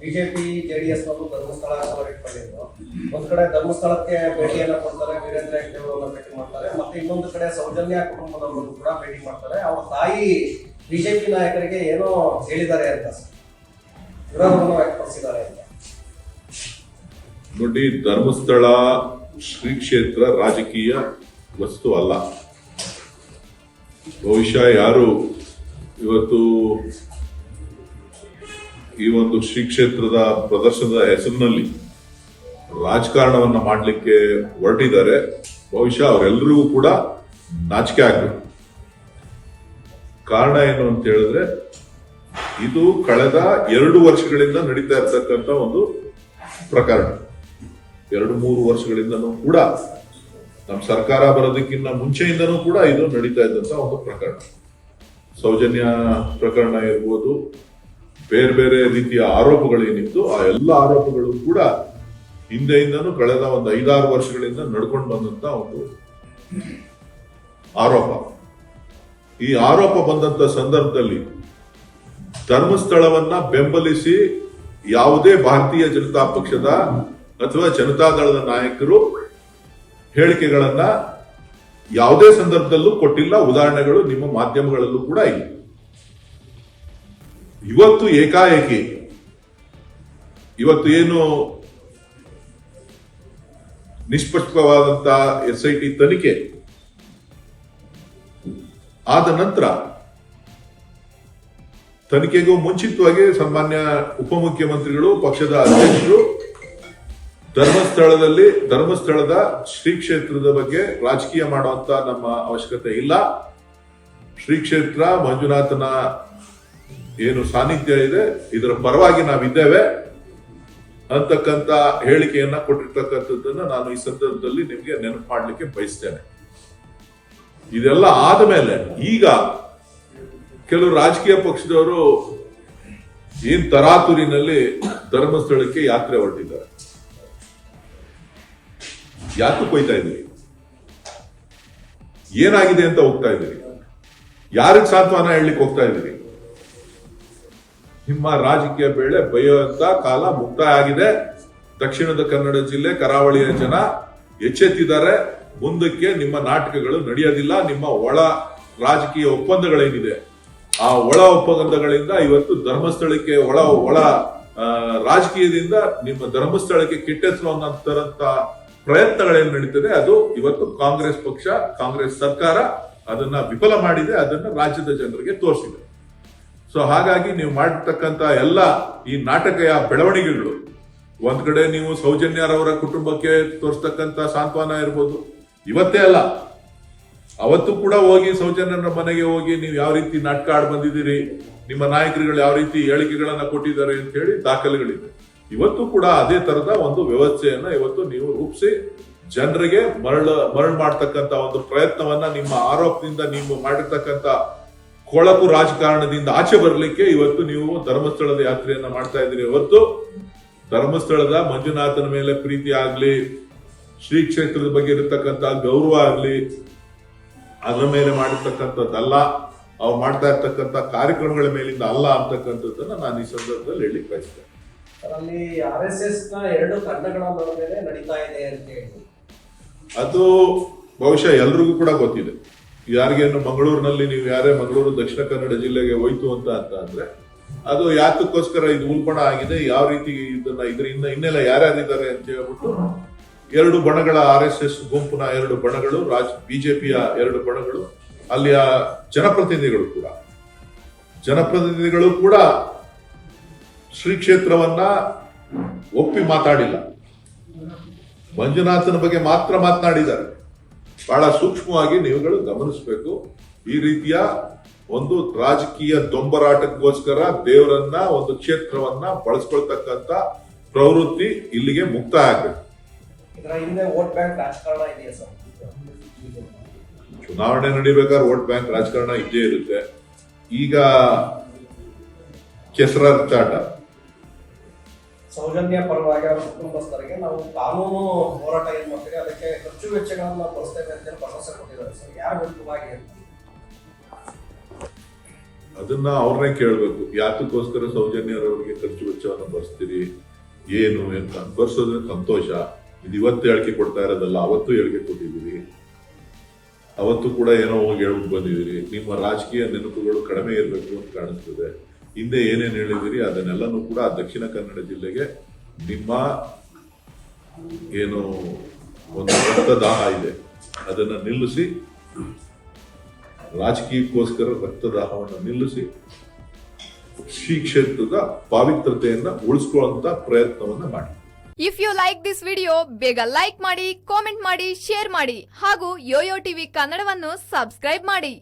BJP, JDS ಮತ್ತು Dharmasthala cover ಇಟ್ಕೊಂಡಿದ್ರು. ಒಂದ್ ಕಡೆ ಧರ್ಮಸ್ಥಳಕ್ಕೆ ಭೇಟಿಯನ್ನ ಕೊಡ್ತಾರೆ, ವೀರೇಂದ್ರ ಹೆಗ್ಡೆ ಅವರನ್ನ ಭೇಟಿ ಮಾಡ್ತಾರೆ, ಮತ್ತೆ ಇನ್ನೊಂದು ಕಡೆ ಸೌಜನ್ಯ ಕುಟುಂಬದವರು ಕೂಡ ಭೇಟಿ ಮಾಡ್ತಾರೆ. ಅವ್ರ ತಾಯಿ ಬಿಜೆಪಿ ನಾಯಕರಿಗೆ ಏನೋ ಹೇಳಿದ್ದಾರೆ ಅಂತ. ವಿರೋಧವನ್ನು ವ್ಯಕ್ತಪಡಿಸಿದ್ದಾರೆ ಅಂತ. ನೋಡಿ, ಧರ್ಮಸ್ಥಳ ಶ್ರೀ ಕ್ಷೇತ್ರ ರಾಜಕೀಯ ವಸ್ತು ಅಲ್ಲ. ಬಹುಶಃ ಯಾರು ಇವತ್ತು ಈ ಒಂದು ಶ್ರೀ ಕ್ಷೇತ್ರದ ಪ್ರದರ್ಶನದ ಹೆಸರಿನಲ್ಲಿ ರಾಜಕಾರಣವನ್ನ ಮಾಡಲಿಕ್ಕೆ ಹೊರಟಿದ್ದಾರೆ. ಬಹುಶಃ ಅವರೆಲ್ಲರಿಗೂ ಕೂಡ ನಾಚಿಕೆ ಆಗಬೇಕು. ಕಾರಣ ಏನು ಅಂತ ಹೇಳಿದ್ರೆ, ಇದು ಕಳೆದ ಎರಡು ವರ್ಷಗಳಿಂದ ನಡೀತಾ ಇರ್ತಕ್ಕಂಥ ಒಂದು ಪ್ರಕರಣ. ಎರಡು ಮೂರು ವರ್ಷಗಳಿಂದನೂ ಕೂಡ ನಮ್ಮ ಸರ್ಕಾರ ಬರೋದಕ್ಕಿಂತ ಮುಂಚೆಯಿಂದನೂ ಕೂಡ ಇದು ನಡೀತಾ ಇದ್ದಂತ ಒಂದು ಪ್ರಕರಣ. ಸೌಜನ್ಯ ಪ್ರಕರಣ ಇರ್ಬೋದು ಬೇರೆ ಬೇರೆ ರೀತಿಯ ಆರೋಪಗಳೇನಿತ್ತು ಆ ಎಲ್ಲ ಆರೋಪಗಳು ಕೂಡ ಹಿಂದೆಯಿಂದನೂ ಕಳೆದ ಒಂದು ಐದಾರು ವರ್ಷಗಳಿಂದ ನಡ್ಕೊಂಡು ಬಂದಂತ ಒಂದು ಆರೋಪ. ಈ ಆರೋಪ ಬಂದಂತ ಸಂದರ್ಭದಲ್ಲಿ ಧರ್ಮಸ್ಥಳವನ್ನ ಬೆಂಬಲಿಸಿ ಯಾವುದೇ ಭಾರತೀಯ ಜನತಾ ಪಕ್ಷದ ಅಥವಾ ಜನತಾದಳದ ನಾಯಕರು ಹೇಳಿಕೆಗಳನ್ನ ಯಾವುದೇ ಸಂದರ್ಭದಲ್ಲೂ ಕೊಟ್ಟಿಲ್ಲ. ಉದಾಹರಣೆಗಳು ನಿಮ್ಮ ಮಾಧ್ಯಮಗಳಲ್ಲೂ ಕೂಡ ಇಲ್ಲ. ಇವತ್ತು ಏಕಾಏಕಿ. ಇವತ್ತು ಏನು ನಿಷ್ಪಕ್ಷವಾದಂತಹ ಎಸ್ ಐ ಟಿ ತನಿಖೆ. ಆದ ನಂತರ ತನಿಖೆಗೂ ಮುಂಚಿತವಾಗಿ ಸನ್ಮಾನ್ಯ ಉಪಮುಖ್ಯಮಂತ್ರಿಗಳು, ಪಕ್ಷದ ಅಧ್ಯಕ್ಷರು ಧರ್ಮಸ್ಥಳದಲ್ಲಿ, ಧರ್ಮಸ್ಥಳದ ಶ್ರೀ ಕ್ಷೇತ್ರದ ಬಗ್ಗೆ ರಾಜಕೀಯ ಮಾಡುವಂತ ನಮ್ಮ ಅವಶ್ಯಕತೆ ಇಲ್ಲ. ಶ್ರೀ ಕ್ಷೇತ್ರ ಮಂಜುನಾಥನ ಏನು ಸಾನ್ನಿಧ್ಯ ಇದೆ, ಇದರ ಪರವಾಗಿ ನಾವಿದ್ದೇವೆ ಅಂತಕ್ಕಂತ ಹೇಳಿಕೆಯನ್ನ ಕೊಟ್ಟಿರ್ತಕ್ಕಂಥದ್ದನ್ನ ನಾನು ಈ ಸಂದರ್ಭದಲ್ಲಿ ನಿಮಗೆ ನೆನಪು ಮಾಡಲಿಕ್ಕೆ ಬಯಸ್ತೇನೆ. ಇದೆಲ್ಲ ಆದಮೇಲೆ ಈಗ ಕೆಲವು ರಾಜಕೀಯ ಪಕ್ಷದವರು ಏನ್ ತರಾತುರಿನಲ್ಲಿ ಧರ್ಮಸ್ಥಳಕ್ಕೆ ಯಾತ್ರೆ ಹೊರಟಿದ್ದಾರೆ. ಯಾಕೆ ಕೊಯ್ತಾ ಇದ್ದೀರಿ? ಏನಾಗಿದೆ ಅಂತ ಹೋಗ್ತಾ ಇದ್ದೀರಿ? ಯಾರಿಗೆ ಸಾಂತ್ವನ ಹೇಳಲಿಕ್ಕೆ ಹೋಗ್ತಾ ಇದ್ದೀರಿ? ನಿಮ್ಮ ರಾಜಕೀಯ ಬೇಳೆ ಬೈಯುವಂತ ಕಾಲ ಮುಕ್ತಾಯ ಆಗಿದೆ. ದಕ್ಷಿಣದ ಕನ್ನಡ ಜಿಲ್ಲೆ ಕರಾವಳಿಯ ಜನ ಎಚ್ಚೆತ್ತಿದ್ದಾರೆ. ಮುಂದಕ್ಕೆ ನಿಮ್ಮ ನಾಟಕಗಳು ನಡೆಯೋದಿಲ್ಲ. ನಿಮ್ಮ ಒಳ ರಾಜಕೀಯ ಒಪ್ಪಂದಗಳೇನಿದೆ? ಆ ಒಳ ಒಪ್ಪಂದಗಳಿಂದ ಇವತ್ತು ಧರ್ಮಸ್ಥಳಕ್ಕೆ ಒಳ ಒಳ ರಾಜಕೀಯದಿಂದ ನಿಮ್ಮ ಧರ್ಮಸ್ಥಳಕ್ಕೆ ಕೆಟ್ಟ ಹೆಸರು ಅನ್ನೋಂತರಂತ ಪ್ರಯತ್ನಗಳೇನು ನಡೀತದೆ? ಅದು ಇವತ್ತು ಕಾಂಗ್ರೆಸ್ ಪಕ್ಷ, ಕಾಂಗ್ರೆಸ್ ಸರ್ಕಾರ ಅದನ್ನ ವಿಫಲ ಮಾಡಿದೆ. ಅದನ್ನ ರಾಜ್ಯದ ಜನರಿಗೆ ತೋರಿಸಿದೆ. ಸೊ ಹಾಗಾಗಿ ನೀವು ಮಾಡತಕ್ಕಂತ ಎಲ್ಲ ಈ ನಾಟಕಯ ಬೆಳವಣಿಗೆಗಳು. ಒಂದ್ ಕಡೆ ನೀವು ಸೌಜನ್ಯರವರ ಕುಟುಂಬಕ್ಕೆ ತೋರಿಸ್ತಕ್ಕಂಥ ಸಾಂತ್ವನ ಇರ್ಬೋದು. ಇವತ್ತೇ ಅಲ್ಲ. ಅವತ್ತು ಕೂಡ ಹೋಗಿ ಸೌಜನ್ಯರ ಮನೆಗೆ ಹೋಗಿ ನೀವು ಯಾವ ರೀತಿ ನಾಟಕ ಆಡ್ ಬಂದಿದ್ದೀರಿ, ನಿಮ್ಮ ನಾಯಕರುಗಳು ಯಾವ ರೀತಿ ಹೇಳಿಕೆಗಳನ್ನ ಕೊಟ್ಟಿದ್ದಾರೆ ಅಂತ ಹೇಳಿ ದಾಖಲೆಗಳಿದೆ ಇವತ್ತು ಕೂಡ ಅದೇ ತರದ ಒಂದು ವ್ಯವಸ್ಥೆಯನ್ನ ಇವತ್ತು ನೀವು ರೂಪಿಸಿ ಜನರಿಗೆ ಮರಳ ಮರಳು ಮಾಡ್ತಕ್ಕಂತ ಒಂದು ಪ್ರಯತ್ನವನ್ನ ನಿಮ್ಮ ಆರೋಪದಿಂದ ನೀವು ಮಾಡಿರ್ತಕ್ಕಂತ ಕೊಳಕು ರಾಜಕಾರಣದಿಂದ ಆಚೆ ಬರಲಿಕ್ಕೆ ಇವತ್ತು ನೀವು ಧರ್ಮಸ್ಥಳದ ಯಾತ್ರೆಯನ್ನ ಮಾಡ್ತಾ ಇದ್ದೀರಿ. ಹೊರತು ಧರ್ಮಸ್ಥಳದ ಮಂಜುನಾಥನ ಮೇಲೆ ಪ್ರೀತಿ ಆಗ್ಲಿ ಶ್ರೀ ಕ್ಷೇತ್ರದ ಬಗ್ಗೆ ಇರತಕ್ಕಂತ ಗೌರವ ಆಗ್ಲಿ ಅದರ ಮೇಲೆ ಮಾಡಿರ್ತಕ್ಕಂಥದ್ದಲ್ಲ ಅವ್ರು ಮಾಡ್ತಾ ಇರ್ತಕ್ಕಂಥ ಕಾರ್ಯಕ್ರಮಗಳ ಮೇಲಿಂದ ಅಲ್ಲ ಅಂತಕ್ಕಂಥದ್ದನ್ನ ನಾನು ಈ ಸಂದರ್ಭದಲ್ಲಿ ಹೇಳಿ ಬಯಸ್ತೇನೆ. ಅಲ್ಲಿ ಆರ್ ಎಸ್ ಎಸ್ನ ಎರಡು ತಂಡಗಳ ಮೇಲೆ ನಡೀತಾ ಇದೆ ಅಂತ ಹೇಳಿ ಅದು ಬಹುಶಃ ಎಲ್ರಿಗೂ ಕೂಡ ಗೊತ್ತಿದೆ. ಯಾರಿಗೇನು ಮಂಗಳೂರಿನಲ್ಲಿ ನೀವು ಯಾರೇ ಮಂಗಳೂರು, ದಕ್ಷಿಣ ಕನ್ನಡ ಜಿಲ್ಲೆಗೆ ಹೋಯ್ತು ಅಂತ ಅಂತ ಅಂದ್ರೆ, ಅದು ಯಾತಕ್ಕೋಸ್ಕರ ಇದು ಉಲ್ಪಣ ಆಗಿದೆ, ಯಾವ ರೀತಿ ಇದನ್ನ ಇದರಿಂದ ಇನ್ನ ಇನ್ನೆಲ್ಲ ಯಾರ್ಯಾರಿದ್ದಾರೆ ಅಂತ ಹೇಳ್ಬಿಟ್ಟು, ಎರಡು ಬಣಗಳ ಆರ್ ಎಸ್ ಎಸ್ ಗುಂಪಿನ ಎರಡು ಬಣಗಳು, ರಾಜ್, ಬಿಜೆಪಿಯ ಎರಡು ಬಣಗಳು, ಅಲ್ಲಿಯ ಜನಪ್ರತಿನಿಧಿಗಳು ಕೂಡ. ಜನಪ್ರತಿನಿಧಿಗಳು ಕೂಡ ಶ್ರೀ ಕ್ಷೇತ್ರವನ್ನ ಒಪ್ಪಿ ಮಾತಾಡಿಲ್ಲ. ಮಂಜುನಾಥನ ಬಗ್ಗೆ ಮಾತ್ರ ಮಾತನಾಡಿದ್ದಾರೆ. ಬಹಳ ಸೂಕ್ಷ್ಮವಾಗಿ ನೀವುಗಳು ಗಮನಿಸಬೇಕು. ಈ ರೀತಿಯ ಒಂದು ರಾಜಕೀಯ ದೊಂಬರಾಟಕ್ಕೋಸ್ಕರ ದೇವರನ್ನ ಒಂದು ಕ್ಷೇತ್ರವನ್ನ ಬಳಸ್ಕೊಳ್ತಕ್ಕಂತ ಪ್ರವೃತ್ತಿ ಇಲ್ಲಿಗೆ ಮುಕ್ತ ಆಗಬೇಕು. ಚುನಾವಣೆ ನಡಿಬೇಕಾದ್ರೆ ವೋಟ್ ಬ್ಯಾಂಕ್ ರಾಜಕಾರಣ ಇದ್ದೇ ಇರುತ್ತೆ. ಈಗ ಕೆಸರಾಚಾಟ ಸೌಜನ್ಯ ಪರವಾಗಿ ಅವರ ಕುಟುಂಬಸ್ಥರಿಗೆ ನಾವು ಕಾನೂನು ಹೋರಾಟ ಏನ್ ಮಾಡ್ತೀವಿ, ಅದಕ್ಕೆ ಖರ್ಚು ವೆಚ್ಚಗಳನ್ನು ನಾವು ಕೊಡಿಸ್ತೇವೆ ಅಂತ ಹೇಳಿ ಭರವಸೆ ಕೊಟ್ಟಿದ್ದಾರೆ. ಸರ್, ಯಾರ ವಿರುದ್ಧವಾಗಿ ಅದನ್ನ ಅವ್ರನ್ನೇ ಕೇಳಬೇಕು. ಯಾತಕ್ಕೋಸ್ಕರ ಸೌಜನ್ಯರವರಿಗೆ ಖರ್ಚು ವೆಚ್ಚವನ್ನು ಬರ್ಸ್ತೀರಿ ಏನು ಅಂತ ಬರ್ಸೋದ್ರೆ ಸಂತೋಷ. ಇದು ಇವತ್ತು ಹೇಳಿಕೆ ಕೊಡ್ತಾ ಇರೋದಲ್ಲ, ಅವತ್ತು ಹೇಳಿಕೆ ಕೊಟ್ಟಿದ್ದೀರಿ. ಅವತ್ತು ಕೂಡ ಏನೋ ಹೋಗಿ ಹೇಳ್ಬಿಟ್ಟು ಬಂದಿದ್ದೀರಿ. ನಿಮ್ಮ ರಾಜಕೀಯ ನೆನಪುಗಳು ಕಡಿಮೆ ಇರಬೇಕು ಅಂತ ಕಾಣಿಸ್ತದೆ. ಹಿಂದೆ ಏನೇನು ಹೇಳಿದಿರಿ, ಅದನ್ನೆಲ್ಲನೂ ಕೂಡ ದಕ್ಷಿಣ ಕನ್ನಡ ಜಿಲ್ಲೆಗೆ ನಿಮ್ಮ ಏನು ಒಂದು ರಕ್ತದಾಹ ಇದೆ, ಅದನ್ನ ನಿಲ್ಲಿಸಿ, ರಾಜಕೀಯಕ್ಕೋಸ್ಕರ ರಕ್ತದಾಹವನ್ನು ನಿಲ್ಲಿಸಿ, ಶ್ರೀ ಕ್ಷೇತ್ರದ ಪಾವಿತ್ರತೆಯನ್ನ ಉಳಿಸ್ಕೊಳ್ಳುವಂತ ಪ್ರಯತ್ನವನ್ನ ಮಾಡಿ. If you like this video ಬೇಗ ಲೈಕ್ ಮಾಡಿ ಕಾಮೆಂಟ್ ಮಾಡಿ ಶೇರ್ ಮಾಡಿ, ಹಾಗೂ ಯೋಯೋ ಟಿವಿ ಕನ್ನಡವನ್ನು ಸಬ್ಸ್ಕ್ರೈಬ್ ಮಾಡಿ.